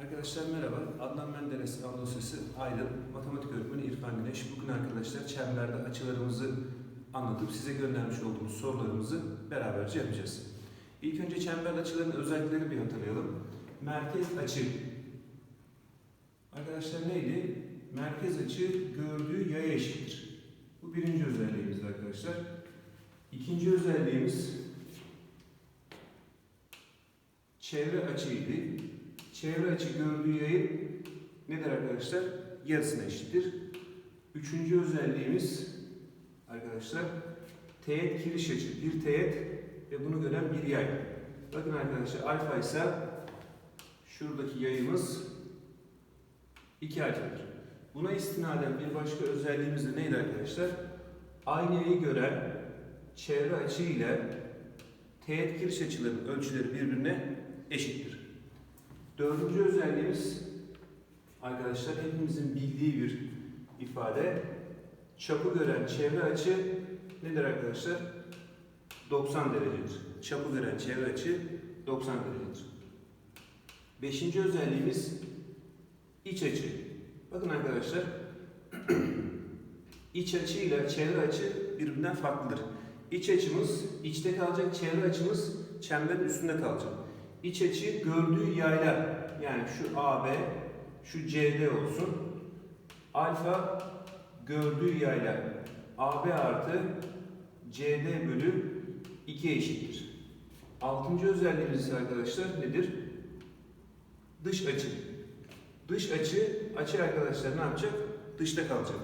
Arkadaşlar merhaba. Adnan Menderes Anadolu Aydın Matematik Öğretmeni İrfan Güneş. Bugün arkadaşlar çemberde açılarımızı anlatıp size göndermiş olduğumuz sorularımızı beraberce yapacağız. İlk önce çember açılarının özelliklerini bir hatırlayalım. Merkez açı. Arkadaşlar neydi? Merkez açı gördüğü yaya eşittir. Bu birinci özelliğimizdi arkadaşlar. İkinci özelliğimiz çevre açıydı. Çevre açı gördüğü yayın nedir arkadaşlar? Yarısına eşittir. Üçüncü özelliğimiz arkadaşlar teğet kiriş açı. Bir teğet ve bunu gören bir yay. Bakın arkadaşlar alfa ise şuradaki yayımız 2 alfadır. Buna istinaden bir başka özelliğimiz de neydi arkadaşlar? Aynı yayı gören çevre açı ile teğet kiriş açılarının ölçüleri birbirine eşittir. Dördüncü özelliğimiz arkadaşlar hepimizin bildiği bir ifade. Çapı gören çevre açı nedir arkadaşlar? 90 derecedir. Çapı gören çevre açı 90 derecedir. Beşinci özelliğimiz iç açı. Bakın arkadaşlar iç açı ile çevre açı birbirinden farklıdır. İç açımız içte kalacak, çevre açımız çemberin üstünde kalacak. İç açı gördüğü yaylar yani şu AB, şu CD olsun. Alfa gördüğü yaylar AB artı CD bölü 2 eşittir. Altıncı özelliğimiz arkadaşlar nedir? Dış açı. Dış açı, açı arkadaşlar ne yapacak? Dışta kalacak.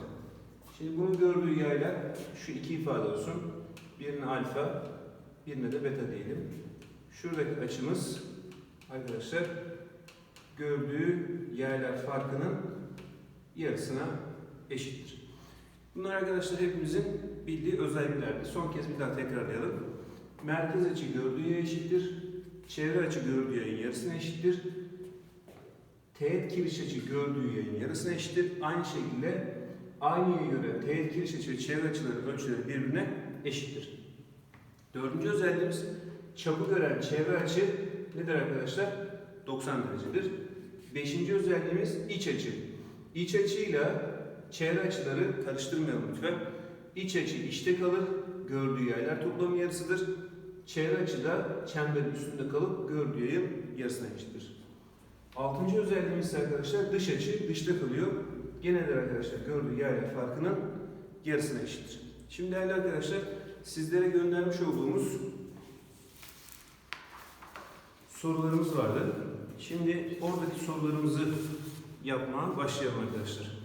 Şimdi bunu gördüğü yaylar şu iki ifade olsun. Birine alfa, birine de beta diyelim. Şuradaki açımız arkadaşlar gördüğü yaylar farkının yarısına eşittir. Bunlar arkadaşlar hepimizin bildiği özelliklerdi. Son kez bir daha tekrarlayalım. Merkez açı gördüğü eşittir. Çevre açı gördüğü yayın yarısına eşittir. Teğet kiriş açı gördüğü yayın yarısına eşittir. Aynı şekilde aynı yaya göre teğet kiriş açı ve çevre açıları ölçüleri birbirine eşittir. Dördüncü özelliğimiz çapı gören çevre açı nedir arkadaşlar? 90 derecedir. Beşinci özelliğimiz iç açı. İç açıyla çevre açıları karıştırmayalım lütfen. İç açı içte kalır, gördüğü yaylar toplamı yarısıdır. Çevre açı da çemberin üstünde kalıp gördüğü yayın yarısına eşittir. Altıncı özelliğimiz arkadaşlar dış açı dışta kalıyor. Gene de arkadaşlar gördüğü yaylar farkının yarısına eşittir. Şimdi değerli arkadaşlar sizlere göndermiş olduğumuz sorularımız vardı. Şimdi oradaki sorularımızı yapmaya başlayalım arkadaşlar.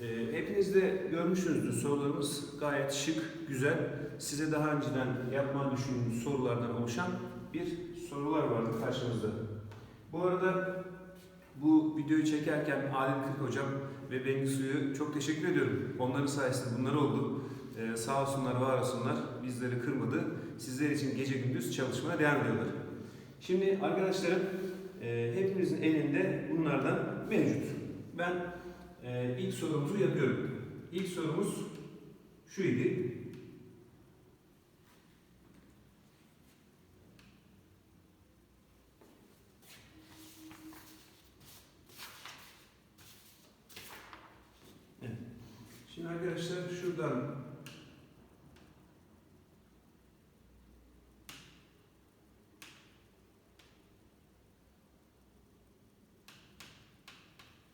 Ee, hepiniz de görmüşsünüzdür sorularımız gayet şık, güzel. Size daha önceden yapmayı düşündüğünüz sorulardan oluşan bir sorular vardı karşımızda. Bu arada bu videoyu çekerken Adil Kırk Hocam ve Bengisu'yu çok teşekkür ediyorum. Onların sayesinde bunlar oldu. Ee, sağ olsunlar, var olsunlar. Bizleri kırmadı. Sizler için gece gündüz çalışmaya devam ediyorlar. Şimdi arkadaşlarım e, hepimizin elinde bunlardan mevcut. Ben e, ilk sorumuzu yapıyorum. İlk sorumuz şuydu. Evet. Şimdi arkadaşlar şuradan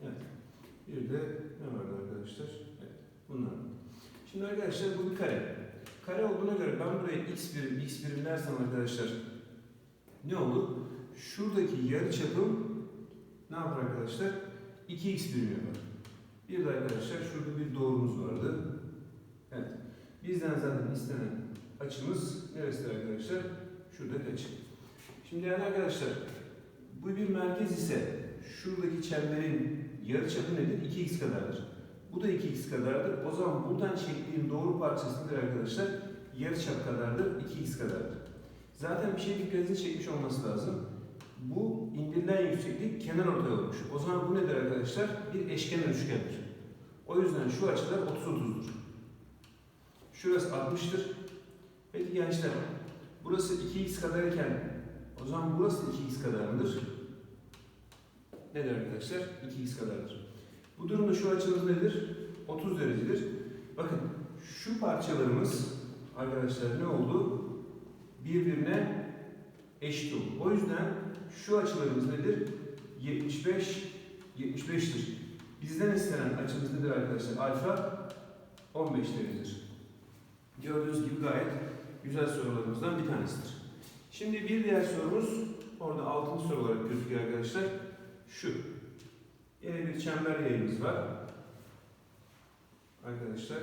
Evet. Bir de ne vardı arkadaşlar? Evet. Bunlar. Şimdi arkadaşlar bu bir kare. Kare olduğuna göre ben buraya x birim, x birim dersem arkadaşlar ne olur? Şuradaki yarı çapım ne yapar arkadaşlar? 2x birim yapar. Bir de arkadaşlar şurada bir doğrumuz vardı. Evet. Bizden zaten istenen açımız neresidir arkadaşlar? Şuradaki açı. Şimdi yani arkadaşlar bu bir merkez ise şuradaki çemberin yarıçapı nedir? 2x kadardır. Bu da 2x kadardır. O zaman buradan çektiğim doğru parçası nedir arkadaşlar? Yarıçap kadardır, 2x kadardır. Zaten bir şey dikkatinizi çekmiş olması lazım. Bu indirilen yükseklik kenar ortay olmuş. O zaman bu nedir arkadaşlar? Bir eşkenar üçgendir. O yüzden şu açılar 30-30'dur. Şurası 60'tır. Peki gençler, burası 2x kadarken o zaman burası 2x kadar mıdır? nedir arkadaşlar? 2x kadardır. Bu durumda şu açımız nedir? 30 derecedir. Bakın şu parçalarımız arkadaşlar ne oldu? Birbirine eşit oldu. O yüzden şu açılarımız nedir? 75 75'tir. Bizden istenen açımız nedir arkadaşlar? Alfa 15 derecedir. Gördüğünüz gibi gayet güzel sorularımızdan bir tanesidir. Şimdi bir diğer sorumuz orada altıncı soru olarak gözüküyor arkadaşlar. Şu. Yine bir çember yayımız var. Arkadaşlar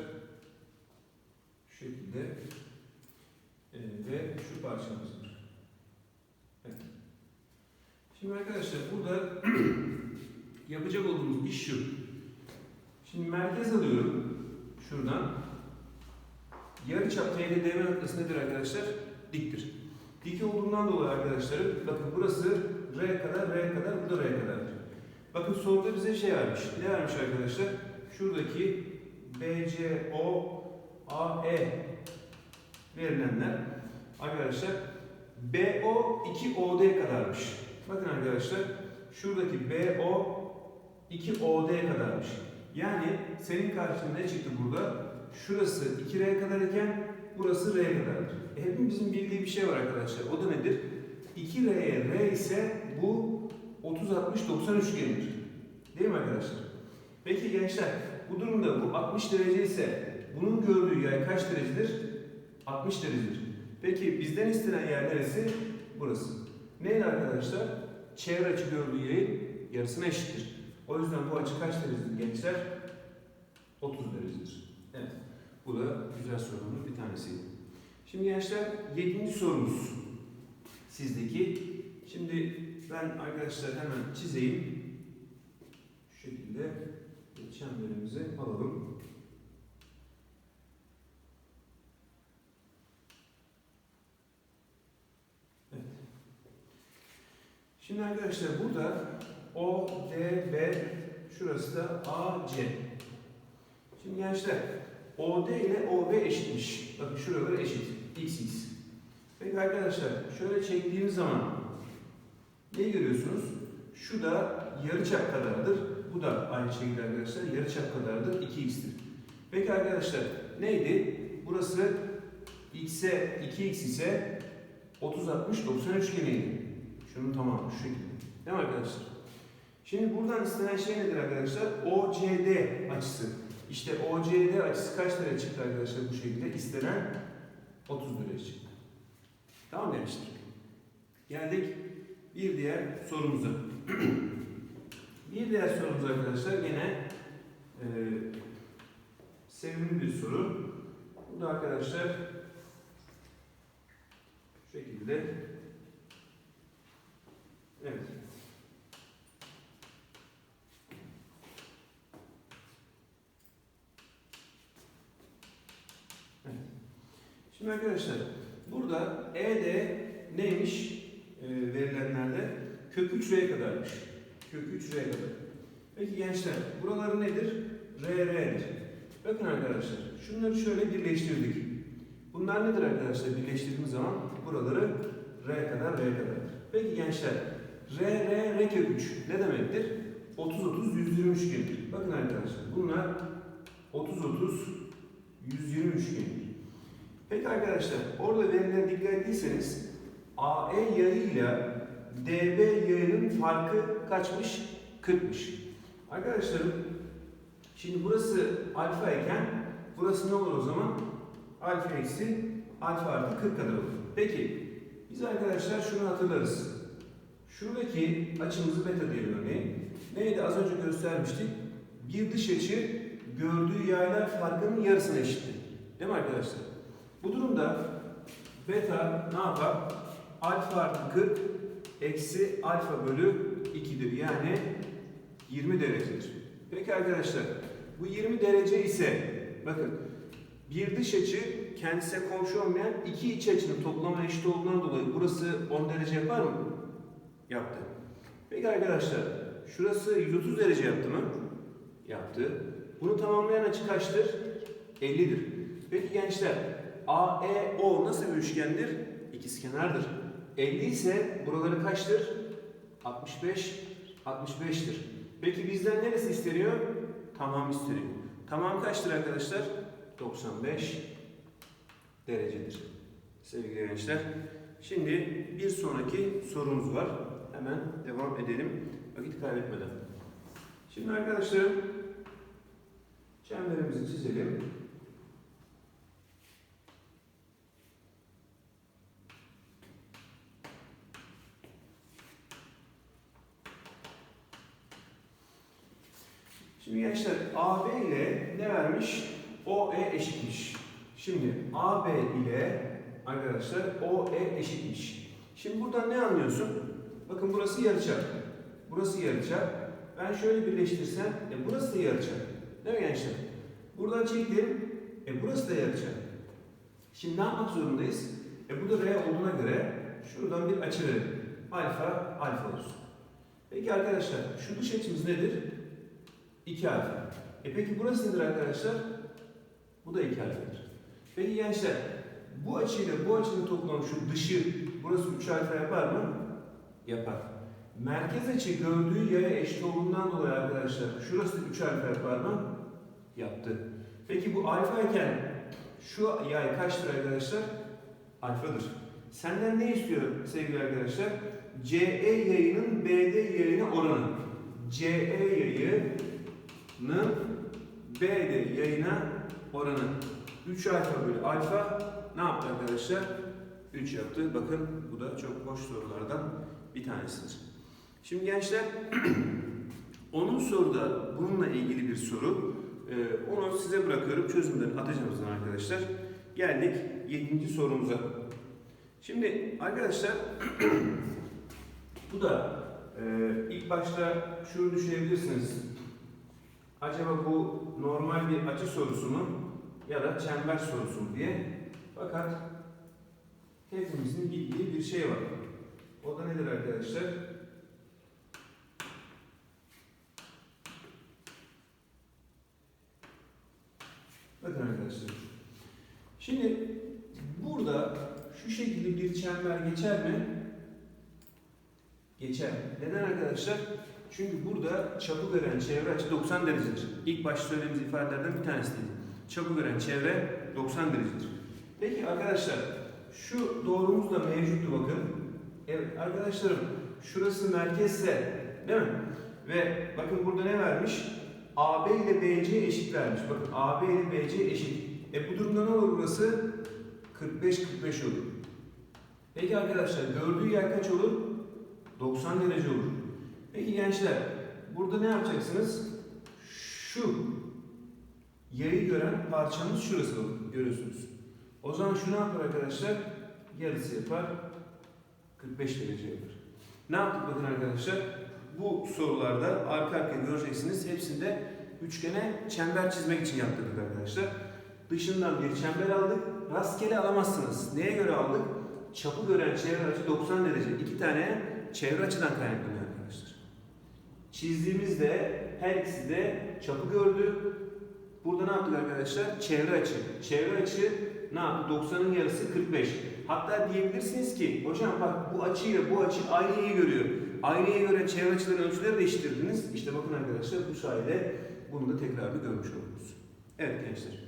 şu şekilde Ee, ve şu parçamız var. Evet. Şimdi arkadaşlar burada yapacak olduğumuz iş şu. Şimdi merkez alıyorum şuradan. Yarıçap TDDM noktası nedir arkadaşlar? Diktir. Dik olduğundan dolayı arkadaşlar bakın burası R kadar, R kadar, bu da R kadardır. Bakın soruda bize şey vermiş. Ne vermiş arkadaşlar? Şuradaki BCO AE verilenler arkadaşlar BO 2OD kadarmış. Bakın arkadaşlar şuradaki BO 2OD kadarmış. Yani senin karşında ne çıktı burada? Şurası 2R kadar iken burası R kadardır. E, hepimizin bildiği bir şey var arkadaşlar. O da nedir? 2R'ye R ise bu 30-60-90 üçgenidir. Değil mi arkadaşlar? Peki gençler bu durumda bu 60 derece ise bunun gördüğü yay kaç derecedir? 60 derecedir. Peki bizden istenen yer neresi? Burası. Neydi arkadaşlar? Çevre açı gördüğü yayın yarısına eşittir. O yüzden bu açı kaç derecedir gençler? 30 derecedir. Evet. Bu da güzel sorunun bir tanesiydi. Şimdi gençler 7. sorumuz sizdeki. Ben arkadaşlar hemen çizeyim. Şu şekilde çemberimizi alalım. Evet. Şimdi arkadaşlar burada O, D, B, şurası da A, C. Şimdi gençler OD ile OB eşitmiş. Bakın şuraları eşit. X, X. Peki arkadaşlar şöyle çektiğimiz zaman ne görüyorsunuz? Şu da yarıçap kadardır. Bu da aynı şekilde arkadaşlar yarıçap kadardır. 2x'tir. Peki arkadaşlar neydi? Burası x'e 2x ise 30 60 90 üçgeniydi. Şunun tamamı şu şekilde. Değil mi arkadaşlar? Şimdi buradan istenen şey nedir arkadaşlar? OCD açısı. İşte OCD açısı kaç derece çıktı arkadaşlar bu şekilde? İstenen 30 derece çıktı. Tamam gençler? Geldik bir diğer sorumuza. bir diğer sorumuz arkadaşlar yine e, sevimli bir soru. Bu da arkadaşlar şu şekilde evet. Şimdi arkadaşlar burada ED neymiş? 3R'ye kadarmış. Kök 3R'ye kadar. Peki gençler buraları nedir? RR'dir. Bakın arkadaşlar şunları şöyle birleştirdik. Bunlar nedir arkadaşlar? Birleştirdiğimiz zaman buraları R kadar R kadardır. Peki gençler R, R, R kök 3 ne demektir? 30, 30, 120 üçgenidir. Bakın arkadaşlar bunlar 30, 30, 120 üçgenidir. Peki arkadaşlar orada verilen dikkat ettiyseniz AE yayıyla DB yayının farkı kaçmış? 40'mış. Arkadaşlarım şimdi burası alfa iken burası ne olur o zaman? Alfa eksi alfa artı 40 kadar olur. Peki biz arkadaşlar şunu hatırlarız. Şuradaki açımızı beta diyelim örneğin. Neydi az önce göstermiştik? Bir dış açı gördüğü yaylar farkının yarısına eşitti. Değil mi arkadaşlar? Bu durumda beta ne yapar? Alfa artı 40 eksi alfa bölü 2'dir. Yani 20 derecedir. Peki arkadaşlar bu 20 derece ise bakın bir dış açı kendisine komşu olmayan iki iç açının toplamı eşit olduğundan dolayı burası 10 derece yapar mı? Yaptı. Peki arkadaşlar şurası 130 derece yaptı mı? Yaptı. Bunu tamamlayan açı kaçtır? 50'dir. Peki gençler AEO nasıl bir üçgendir? İkizkenardır. 50 ise buraları kaçtır? 65 65'tir. Peki bizden neresi isteniyor? Tamam isteniyor. Tamam kaçtır arkadaşlar? 95 derecedir. Sevgili gençler. Şimdi bir sonraki sorumuz var. Hemen devam edelim. Vakit kaybetmeden. Şimdi arkadaşlarım çemberimizi çizelim. Şimdi gençler AB ile ne vermiş? OE eşitmiş. Şimdi AB ile arkadaşlar OE eşitmiş. Şimdi buradan ne anlıyorsun? Bakın burası yarıçap. Burası yarıçap. Ben şöyle birleştirsem, e burası da yarıçap. Değil mi gençler? Buradan çektim, e burası da yarıçap. Şimdi ne yapmak zorundayız? E bu da R olduğuna göre şuradan bir açı verelim. Alfa, alfa olsun. Peki arkadaşlar, şu dış açımız nedir? 2 alfa. E peki burası nedir arkadaşlar? Bu da 2 alfadır. Peki gençler, bu açıyla bu açının toplamı şu dışı, burası 3 alfa yapar mı? Yapar. Merkez açı gördüğü yaya eşit olduğundan dolayı arkadaşlar, şurası da 3 alfa yapar mı? Yaptı. Peki bu alfa iken şu yay kaçtır arkadaşlar? Alfadır. Senden ne istiyor sevgili arkadaşlar? CE yayının BD yayına oranı. CE yayının BD yayına oranı. 3 alfa bölü alfa ne yaptı arkadaşlar? 3 yaptı. Bakın bu da çok boş sorulardan bir tanesidir. Şimdi gençler onun soruda bununla ilgili bir soru. Ee, onu size bırakıyorum. Çözümlerini atacağım zaten arkadaşlar. Geldik 7. sorumuza. Şimdi arkadaşlar bu da e, ilk başta şunu düşünebilirsiniz. Acaba bu normal bir açı sorusu mu ya da çember sorusu diye. Fakat hepimizin bildiği bir şey var. O da nedir arkadaşlar? Bakın arkadaşlar. Şimdi burada şu şekilde bir çember geçer mi? Geçer. Neden arkadaşlar? Çünkü burada çapı gören çevre açı 90 derecedir. İlk başta söylediğimiz ifadelerden bir tanesiydi. Çapı gören çevre 90 derecedir. Peki arkadaşlar şu doğrumuz da mevcuttu bakın. Evet arkadaşlarım şurası merkezse değil mi? Ve bakın burada ne vermiş? AB ile BC eşit vermiş. Bakın AB ile BC eşit. E bu durumda ne olur burası? 45-45 olur. Peki arkadaşlar gördüğü yer kaç olur? 90 derece olur. Peki gençler burada ne yapacaksınız? Şu yayı gören parçamız şurası. Görüyorsunuz. O zaman şu ne yapar arkadaşlar? Yarısı yapar. 45 derece yapar. Ne yaptık bakın arkadaşlar? Bu sorularda arka arkaya göreceksiniz. Hepsinde üçgene çember çizmek için yaptırdık arkadaşlar. Dışından bir çember aldık. Rastgele alamazsınız. Neye göre aldık? Çapı gören çevre açı 90 derece. İki tane çevre açıdan kaynaklanıyor arkadaşlar. Çizdiğimizde her ikisi de çapı gördü. Burada ne yaptık arkadaşlar? Çevre açı. Çevre açı ne yaptı? 90'ın yarısı 45. Hatta diyebilirsiniz ki hocam bak bu açıyla bu açı aynıyı görüyor. Aynaya göre çevre açıların ölçüleri değiştirdiniz. İşte bakın arkadaşlar bu sayede bunu da tekrar bir görmüş oldunuz. Evet gençler.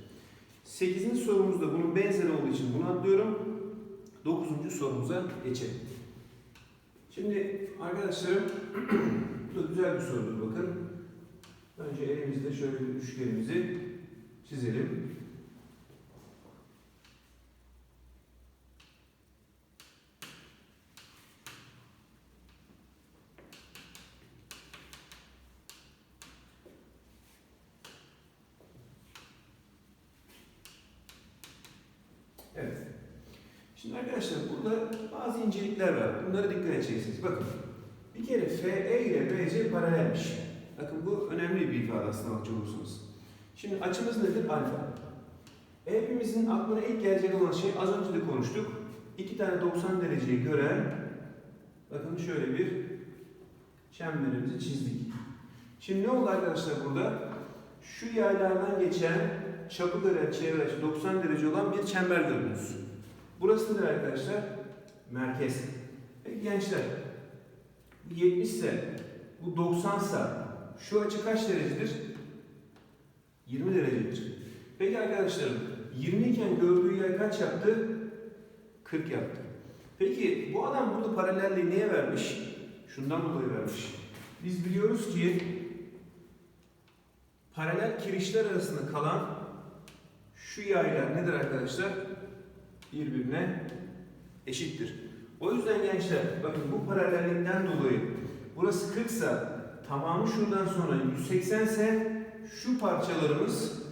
8. sorumuzda bunun benzeri olduğu için bunu atlıyorum. 9. sorumuza geçelim. Şimdi arkadaşlarım bu da güzel bir sorudur bakın. Önce elimizde şöyle bir üçgenimizi çizelim. Evet. Şimdi arkadaşlar burada bazı incelikler var. Bunlara dikkat edeceksiniz. Bakın. Bir kere FE ile BC paralelmiş. Bakın bu önemli bir ifade aslında bakacak olursanız. Şimdi açımız nedir? Alfa. Hepimizin aklına ilk gelecek olan şey az önce de konuştuk. İki tane 90 dereceyi gören bakın şöyle bir çemberimizi çizdik. Şimdi ne oldu arkadaşlar burada? Şu yaylardan geçen çapı göre çevre açı 90 derece olan bir çember gördünüz. Burası nedir arkadaşlar? Merkez. Peki gençler, 70 ise bu 90 sa şu açı kaç derecedir? 20 derecedir. Peki arkadaşlarım 20 iken gördüğü yay kaç yaptı? 40 yaptı. Peki bu adam burada paralelliği niye vermiş? Şundan dolayı vermiş. Biz biliyoruz ki paralel kirişler arasında kalan şu yaylar nedir arkadaşlar? Birbirine eşittir. O yüzden gençler bakın bu paralellikten dolayı burası 40 ise tamamı şuradan sonra 180 ise şu parçalarımız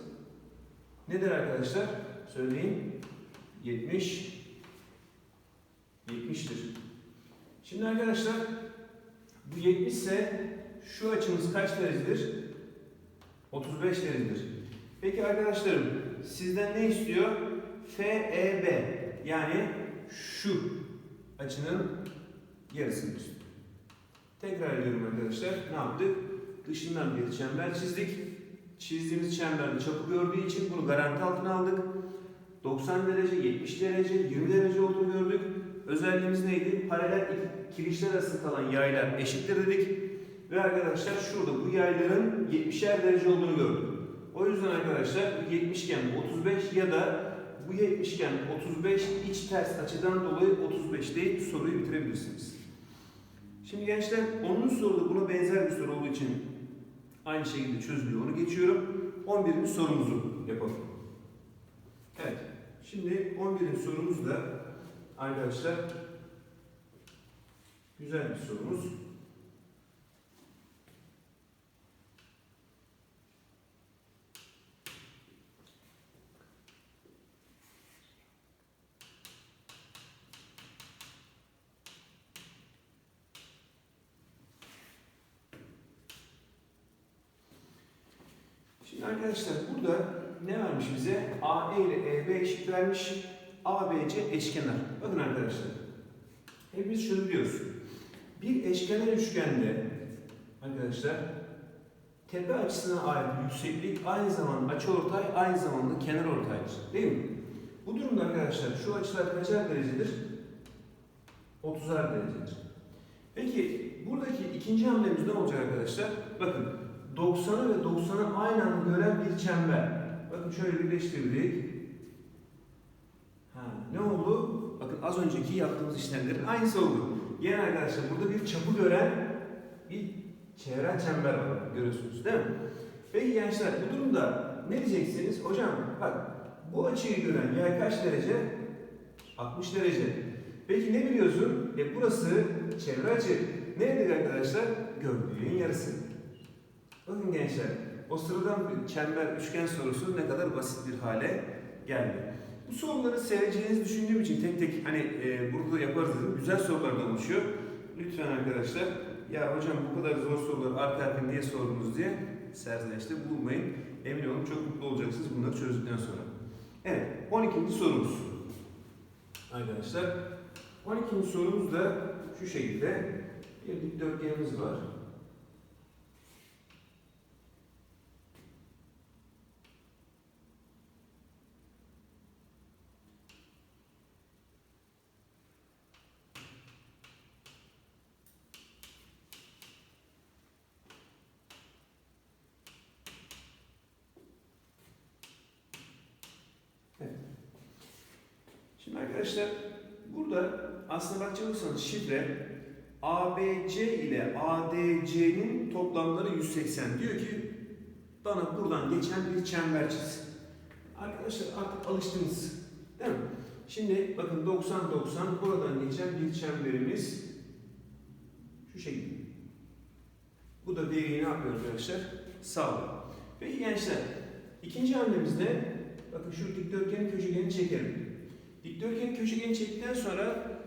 nedir arkadaşlar? Söyleyin. 70 70'tir. Şimdi arkadaşlar bu 70 ise şu açımız kaç derecedir? 35 derecedir. Peki arkadaşlarım sizden ne istiyor? FEB yani şu açının yarısını. Tekrar ediyorum arkadaşlar. Ne yaptık? Dışından bir çember çizdik. Çizdiğimiz çemberde çapı gördüğü için bunu garanti altına aldık. 90 derece, 70 derece, 20 derece olduğunu gördük. Özelliğimiz neydi? Paralel iki kirişler arasında kalan yaylar eşittir dedik. Ve arkadaşlar şurada bu yayların 70'er derece olduğunu gördük. O yüzden arkadaşlar bu 70 iken bu 35 ya da bu 70 iken 35 iç ters açıdan dolayı 35 deyip soruyu bitirebilirsiniz. Şimdi gençler 10. soruda buna benzer bir soru olduğu için aynı şekilde çözülüyor. Onu geçiyorum. 11. sorumuzu yapalım. Evet. Şimdi 11. sorumuz da arkadaşlar güzel bir sorumuz. Şimdi arkadaşlar burada ne vermiş bize? AE ile EB eşit vermiş. ABC eşkenar. Bakın arkadaşlar. Hepimiz şunu biliyoruz. Bir eşkenar üçgende arkadaşlar tepe açısına ait yükseklik aynı zamanda açıortay aynı zamanda kenar ortaydır. Değil mi? Bu durumda arkadaşlar şu açılar kaçar derecedir? 30'ar derecedir. Peki buradaki ikinci hamlemiz ne olacak arkadaşlar? Bakın 90'ı ve 90'ı aynı anda gören bir çember. Bakın şöyle birleştirdik. Ha, ne oldu? Bakın az önceki yaptığımız işlemlerin aynısı oldu. Yine arkadaşlar burada bir çapı gören bir çevren çember var. Görüyorsunuz değil mi? Peki gençler bu durumda ne diyeceksiniz? Hocam bak bu açıyı gören yay kaç derece? 60 derece. Peki ne biliyorsun? E burası çevre açı. Ne dedik arkadaşlar? Gördüğün yarısı. Bakın gençler, o sıradan bir çember üçgen sorusu ne kadar basit bir hale geldi. Bu soruları seveceğinizi düşündüğüm için tek tek hani e, burada da yaparız dedim. Güzel sorulardan oluşuyor. Lütfen arkadaşlar, ya hocam bu kadar zor soruları arka arka niye sordunuz diye serzenişte bulunmayın. Emin olun çok mutlu olacaksınız bunları çözdükten sonra. Evet, 12. sorumuz. Arkadaşlar, 12. sorumuz da şu şekilde bir dikdörtgenimiz var. Şimdi arkadaşlar burada aslında bakacak olursanız şifre ABC ile ADC'nin toplamları 180. Diyor ki bana buradan geçen bir çember çiz. Arkadaşlar artık alıştınız. Değil mi? Şimdi bakın 90-90 buradan geçen bir çemberimiz şu şekilde. Bu da değerini ne yapıyor arkadaşlar? Sağlıyor. Peki gençler ikinci hamlemiz ne? Bakın şu dikdörtgenin köşegenini çekelim. Dikdörtgenin köşegeni çektikten sonra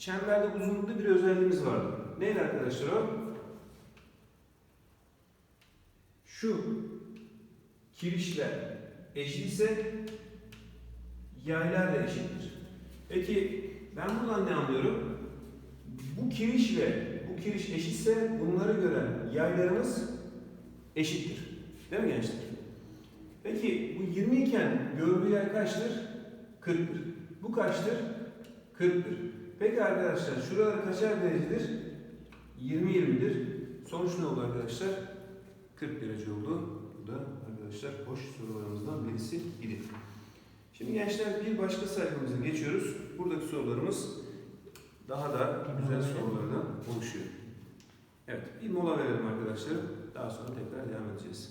çemberde uzunlukta bir özelliğimiz vardı. Neydi arkadaşlar o? Şu kirişler eşit ise yaylar da eşittir. Peki ben buradan ne anlıyorum? Bu kiriş ve bu kiriş eşitse bunları gören yaylarımız eşittir. Değil mi gençler? Peki bu 20 iken gördüğü yay kaçtır? 40'tır. Bu kaçtır? 40'tır. Peki arkadaşlar şuraları kaçar derecedir? 20 20'dir. Sonuç ne oldu arkadaşlar? 40 derece oldu. Bu da arkadaşlar boş sorularımızdan birisi idi. Şimdi gençler bir başka sayfamıza geçiyoruz. Buradaki sorularımız daha da güzel sorulardan oluşuyor. Evet, bir mola verelim arkadaşlar. Daha sonra tekrar devam edeceğiz.